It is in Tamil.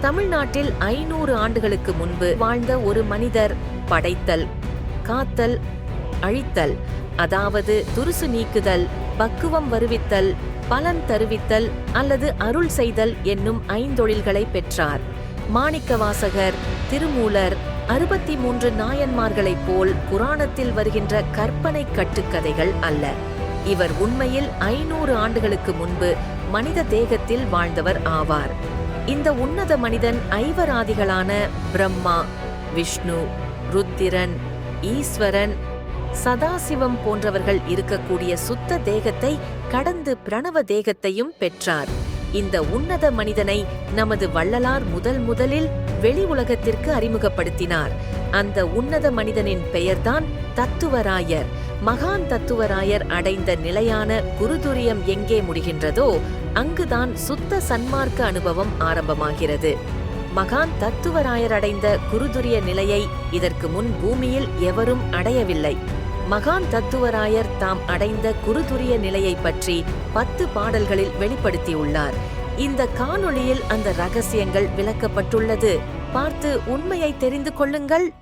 தமிழ்நாட்டில் ஐநூறு ஆண்டுகளுக்கு முன்பு வாழ்ந்த ஒரு மனிதர் படைத்தல் காத்தல் அழித்தல் அதாவது துருசு நீக்குதல் பக்குவம் வருவித்தல் பலன் தருவித்தல் அல்லது அருள் செய்தல் என்னும் ஐந்தொழில்களை பெற்றார். மாணிக்கவாசகர் திருமூலர் அறுபத்தி மூன்று நாயன்மார்களைப் போல் புராணத்தில் வருகின்ற கற்பனை கட்டுக்கதைகள் அல்ல. இவர் உண்மையில் ஐநூறு ஆண்டுகளுக்கு முன்பு மனித தேகத்தில் வாழ்ந்தவர் ஆவார். இந்த உன்னத மனிதன் ஐவராதிகளான பிரம்மா விஷ்ணு ருத்திரன் ஈஸ்வரன் சதாசிவம் போன்றவர்கள் இருக்கக்கூடிய சுத்த தேகத்தை கடந்து பிரணவ தேகத்தையும் பெற்றார். இந்த உன்னத மனிதனை நமது வள்ளலார் முதல் முதலில் வெளி உலகத்திற்கு அறிமுகப்படுத்தினார். அந்த உன்னத மனிதனின் பெயர்தான் தத்துவராயர். மகான் தத்துவராயர் அடைந்த நிலையான குருதுரியம் எங்கே முடிகின்றதோ அங்குதான் சுத்த சன்மார்க்க அனுபவம் ஆரம்பமாகிறது. மகான் தத்துவராயர் அடைந்த குருதுரிய நிலையை இதற்கு முன் பூமியில் எவரும் அடையவில்லை. மகான் தத்துவராயர் தாம் அடைந்த குருதுரிய நிலையை பற்றி பத்து பாடல்களில் வெளிப்படுத்தியுள்ளார். இந்த காணொளியில் அந்த ரகசியங்கள் விளக்கப்பட்டுள்ளது. பார்த்து உண்மையை தெரிந்து கொள்ளுங்கள்.